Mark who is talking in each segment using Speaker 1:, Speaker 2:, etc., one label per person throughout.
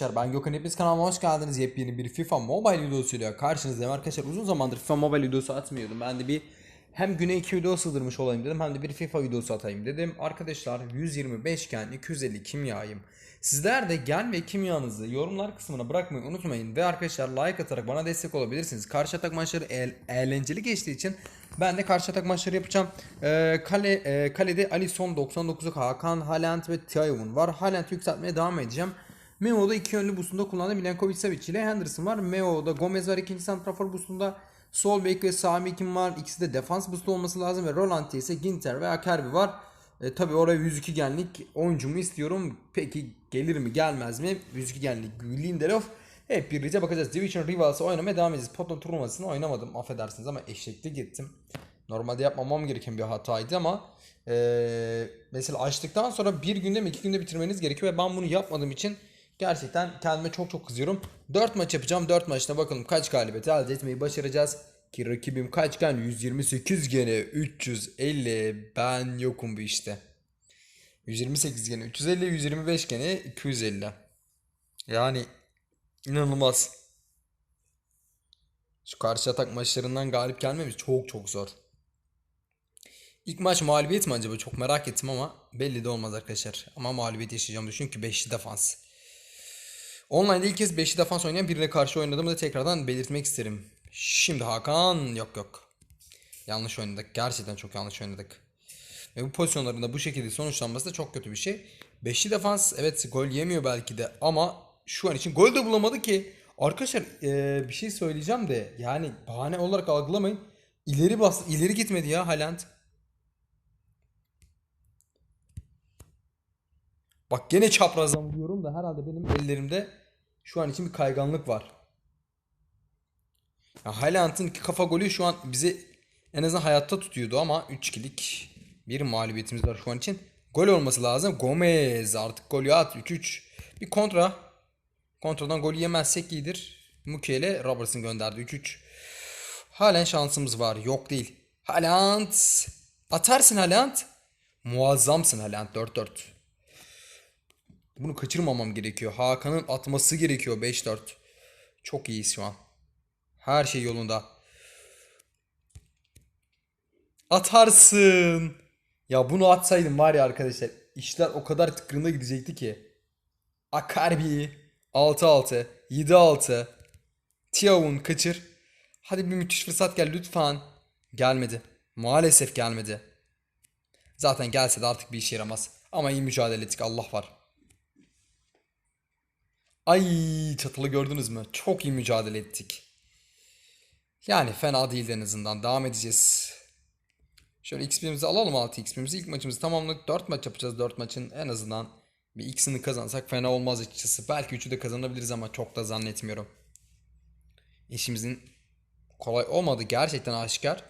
Speaker 1: Arkadaşlar ben Gökhan hepiniz kanalıma hoş geldiniz. Yepyeni bir FIFA Mobile videosuyla karşınızdayım arkadaşlar. Uzun zamandır FIFA Mobile videosu atmıyordum. Ben de bir hem güne iki video sığdırmış olayım dedim hem de bir FIFA videosu atayım dedim. Arkadaşlar 125 iken 250 kimyayım. Sizler de gen ve kimyanızı yorumlar kısmına bırakmayı unutmayın. Ve arkadaşlar like atarak bana destek olabilirsiniz. Karşı atak maçları eğ- eğlenceli geçtiği için ben de karşı atak maçları yapacağım. Ee, kale, e, kalede Alisson 99'luk Hakan, Haaland ve Thiago'nun var. Haaland'ı yükseltmeye devam edeceğim. Meo'da iki yönlü boostunda kullandı. Milenkovic Savic ile Henderson var. Meo'da Gomez var ikinci santrafor boostunda. Sol bek ve Sami Kim var. İkisi de defans boostu olması lazım. Ve Rolanti ise Ginter ve Akerbi var. E, tabii oraya 102 genlik oyuncumu istiyorum. Peki gelir mi gelmez mi? 102 genlik Lindelof. Hep birlikte bakacağız. Division Rivals'ı oynamaya devam edeceğiz. Potom turnuvasını oynamadım affedersiniz ama eşeklik ettim. Normalde yapmamam gereken bir hataydı ama e, mesela açtıktan sonra bir günde mi iki günde bitirmeniz gerekiyor ve ben bunu yapmadığım için gerçekten kendime çok çok kızıyorum. 4 maç yapacağım. 4 maçta bakalım kaç galibiyet elde etmeyi başaracağız. Ki rakibim kaç gen? 128 gene 350 ben yokum bu işte. 128 gene 350 125 gene 250. Yani inanılmaz. Şu karşı atak maçlarından galip gelmemiz çok çok zor. İlk maç mağlubiyet mi acaba? Çok merak ettim ama belli de olmaz arkadaşlar. Ama mağlubiyet yaşayacağım çünkü 5'li defans. Online'da ilk kez 5'li defans oynayan birine karşı oynadığımı da tekrardan belirtmek isterim. Şimdi Hakan yok yok. Yanlış oynadık. Gerçekten çok yanlış oynadık. Ve bu pozisyonlarında bu şekilde sonuçlanması da çok kötü bir şey. Beşli defans evet gol yemiyor belki de ama şu an için gol de bulamadı ki. Arkadaşlar eee, bir şey söyleyeceğim de yani bahane olarak algılamayın. İleri bas, ileri gitmedi ya Haaland. Bak gene çaprazdan vuruyorum da herhalde benim ellerimde şu an için bir kayganlık var. Ya Haaland'ın kafa golü şu an bizi en azından hayatta tutuyordu ama 3-2'lik bir mağlubiyetimiz var şu an için. Gol olması lazım. Gomez artık golü at 3-3. Bir kontra. Kontradan golü yemezsek iyidir. Mukiele Robertson gönderdi 3-3. Halen şansımız var. Yok değil. Haaland. Atarsın Haaland. Muazzamsın Haaland 4-4. Bunu kaçırmamam gerekiyor. Hakan'ın atması gerekiyor 5-4. Çok iyiyiz şu an. Her şey yolunda. Atarsın. Ya bunu atsaydım var ya arkadaşlar. işler o kadar tıkırında gidecekti ki. Akarbi 6-6. 7-6. Tiavun kaçır. Hadi bir müthiş fırsat gel lütfen. Gelmedi. Maalesef gelmedi. Zaten gelse de artık bir işe yaramaz. Ama iyi mücadele ettik Allah var. Ay çatılı gördünüz mü? Çok iyi mücadele ettik. Yani fena değil en azından. Devam edeceğiz. Şöyle XP'mizi alalım 6 XP'mizi. İlk maçımızı tamamladık. 4 maç yapacağız. 4 maçın en azından bir ikisini kazansak fena olmaz açıkçası. Belki 3'ü de kazanabiliriz ama çok da zannetmiyorum. İşimizin kolay olmadı. Gerçekten aşikar.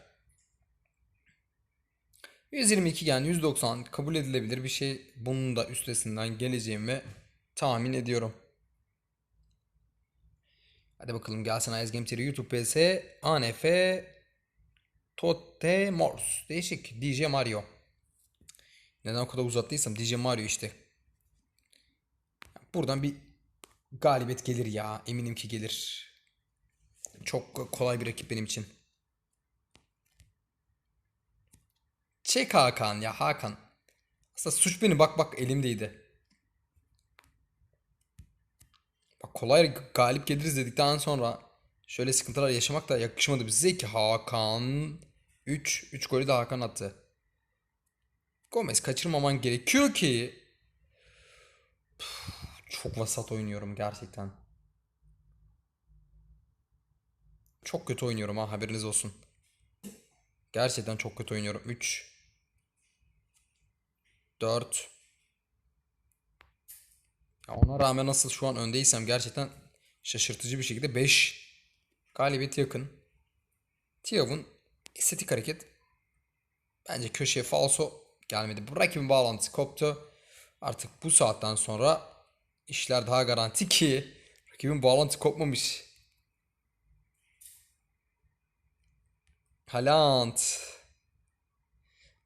Speaker 1: 122 gen 190 kabul edilebilir bir şey. Bunun da üstesinden geleceğimi tahmin ediyorum. Hadi bakalım gelsin Ayaz Game TV YouTube PS ANF Totte Morse. Değişik. DJ Mario. Neden o kadar uzattıysam DJ Mario işte. Buradan bir galibiyet gelir ya. Eminim ki gelir. Çok kolay bir rakip benim için. Çek Hakan ya Hakan. Aslında suç benim bak bak elimdeydi. Bak kolay galip geliriz dedikten sonra şöyle sıkıntılar yaşamak da yakışmadı bize ki Hakan 3 3 golü de Hakan attı. Gomez kaçırmaman gerekiyor ki. Çok vasat oynuyorum gerçekten. Çok kötü oynuyorum ha haberiniz olsun. Gerçekten çok kötü oynuyorum. 3 4 ya ona rağmen nasıl şu an öndeysem gerçekten şaşırtıcı bir şekilde 5 galibiyet yakın. Tiav'ın estetik hareket bence köşeye falso gelmedi. Bu rakibin bağlantısı koptu. Artık bu saatten sonra işler daha garanti ki rakibin bağlantı kopmamış. Haaland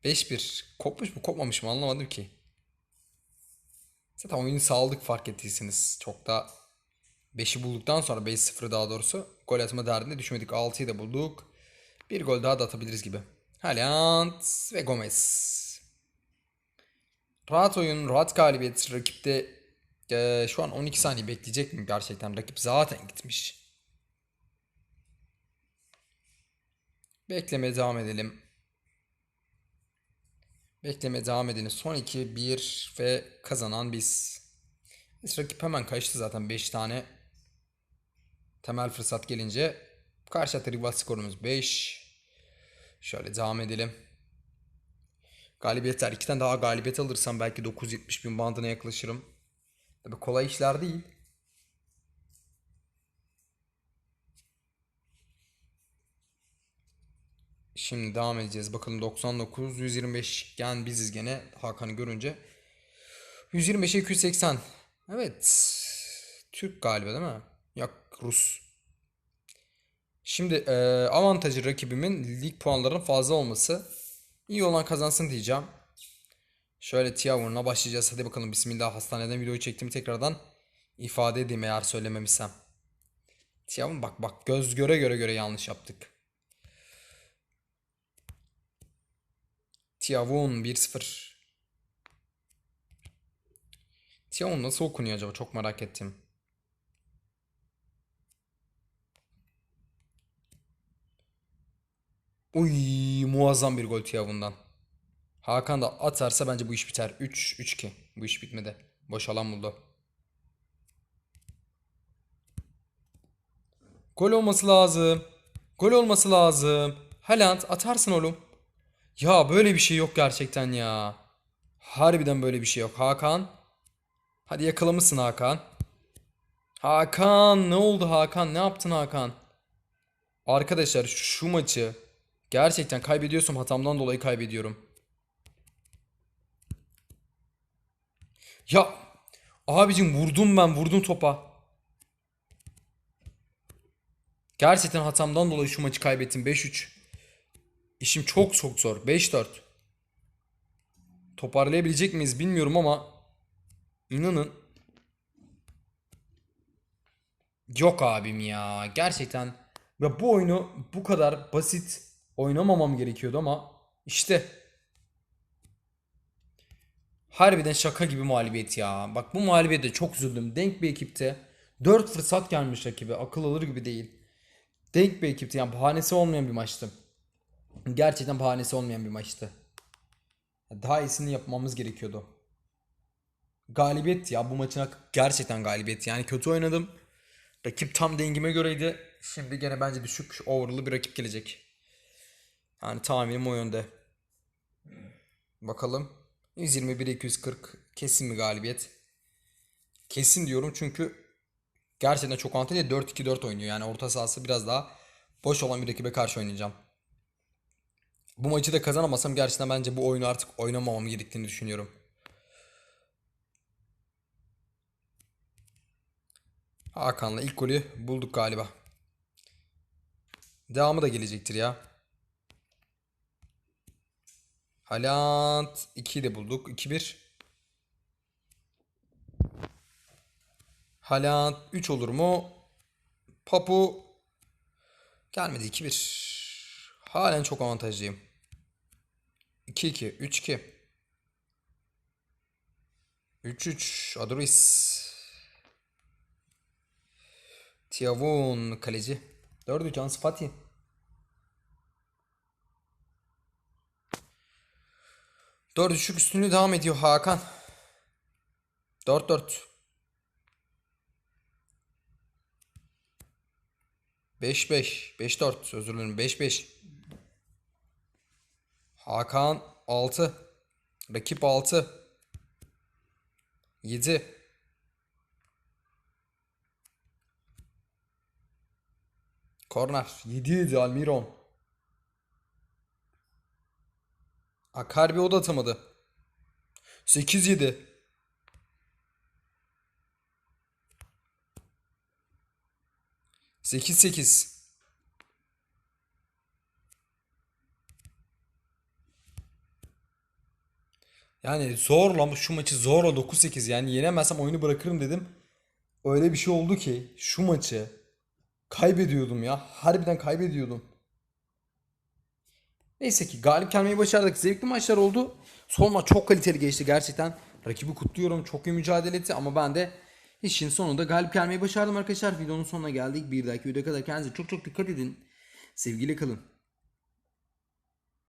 Speaker 1: 5-1 kopmuş mu kopmamış mı anlamadım ki. Zaten oyunu sağladık fark ettiyseniz. Çok da 5'i bulduktan sonra 5-0 daha doğrusu gol atma derdinde düşmedik. 6'yı da bulduk. Bir gol daha da atabiliriz gibi. Haaland ve Gomez. Rahat oyun, rahat galibiyet. Rakipte eee, şu an 12 saniye bekleyecek mi gerçekten? Rakip zaten gitmiş. Beklemeye devam edelim. Beklemeye devam edelim. Son 2, 1 ve kazanan biz. Biz rakip hemen kaçtı zaten 5 tane. Temel fırsat gelince. Karşı atı skorumuz 5. Şöyle devam edelim. Galibiyetler. iki tane daha galibiyet alırsam belki 970 bin bandına yaklaşırım. Tabii kolay işler değil. Şimdi devam edeceğiz. Bakalım 99, 125 gen biziz gene Hakan'ı görünce. 125'e 280. Evet. Türk galiba değil mi? Yok Rus. Şimdi e, avantajı rakibimin lig puanlarının fazla olması. İyi olan kazansın diyeceğim. Şöyle Tiavur'una başlayacağız. Hadi bakalım Bismillah hastaneden videoyu çektim tekrardan. ifade edeyim eğer söylememişsem. Tiavur bak bak göz göre göre göre yanlış yaptık. Tiavun 1-0. Tiavun nasıl okunuyor acaba? Çok merak ettim. Uy muazzam bir gol Tiavun'dan. Hakan da atarsa bence bu iş biter. 3-3-2. Bu iş bitmedi. Boş alan buldu. Gol olması lazım. Gol olması lazım. Haaland atarsın oğlum. Ya böyle bir şey yok gerçekten ya. Harbiden böyle bir şey yok. Hakan. Hadi yakalamışsın Hakan. Hakan ne oldu Hakan? Ne yaptın Hakan? Arkadaşlar şu maçı gerçekten kaybediyorsam hatamdan dolayı kaybediyorum. Ya abicim vurdum ben vurdum topa. Gerçekten hatamdan dolayı şu maçı kaybettim 5-3. İşim çok çok zor. 5-4. Toparlayabilecek miyiz bilmiyorum ama inanın yok abim ya. Gerçekten ve bu oyunu bu kadar basit oynamamam gerekiyordu ama işte harbiden şaka gibi mağlubiyet ya. Bak bu mağlubiyete çok üzüldüm. Denk bir ekipte 4 fırsat gelmiş rakibe. Akıl alır gibi değil. Denk bir ekipti yani bahanesi olmayan bir maçtı. Gerçekten bahanesi olmayan bir maçtı. Daha iyisini yapmamız gerekiyordu. Galibiyet ya bu maçın gerçekten galibiyet. Yani kötü oynadım. Rakip tam dengime göreydi. Şimdi gene bence düşük overall'lı bir rakip gelecek. Yani tahminim o yönde. Bakalım. 121 240 kesin mi galibiyet? Kesin diyorum çünkü gerçekten çok avantajlı 4-2-4 oynuyor. Yani orta sahası biraz daha boş olan bir rakibe karşı oynayacağım. Bu maçı da kazanamasam gerçekten bence bu oyunu artık oynamamam gerektiğini düşünüyorum. Hakan'la ilk golü bulduk galiba. Devamı da gelecektir ya. Haaland 2'yi de bulduk. 2-1. Haaland 3 olur mu? Papu gelmedi 2-1. Halen çok avantajlıyım. 2-2, 3-2. 3-3 Adoris. Tiavun kaleci. 4-3 Ansu Fati. Dört düşük üstünlüğü devam ediyor Hakan. 4-4. 5-5. 5-4 özür dilerim. 5-5. Hakan 6. Rakip 6. 7. Korner. 7 7 Almiron. Akarbi o da atamadı. 8 7. Sekiz sekiz. Yani zorla şu maçı zorla 9-8 yani yenemezsem oyunu bırakırım dedim. öyle bir şey oldu ki şu maçı kaybediyordum ya. Harbiden kaybediyordum. Neyse ki galip gelmeyi başardık. Zevkli maçlar oldu. Son maç çok kaliteli geçti gerçekten. Rakibi kutluyorum. Çok iyi mücadele etti ama ben de işin sonunda galip gelmeyi başardım arkadaşlar. Videonun sonuna geldik. Bir dahaki videoya kadar kendinize çok çok dikkat edin. Sevgiyle kalın.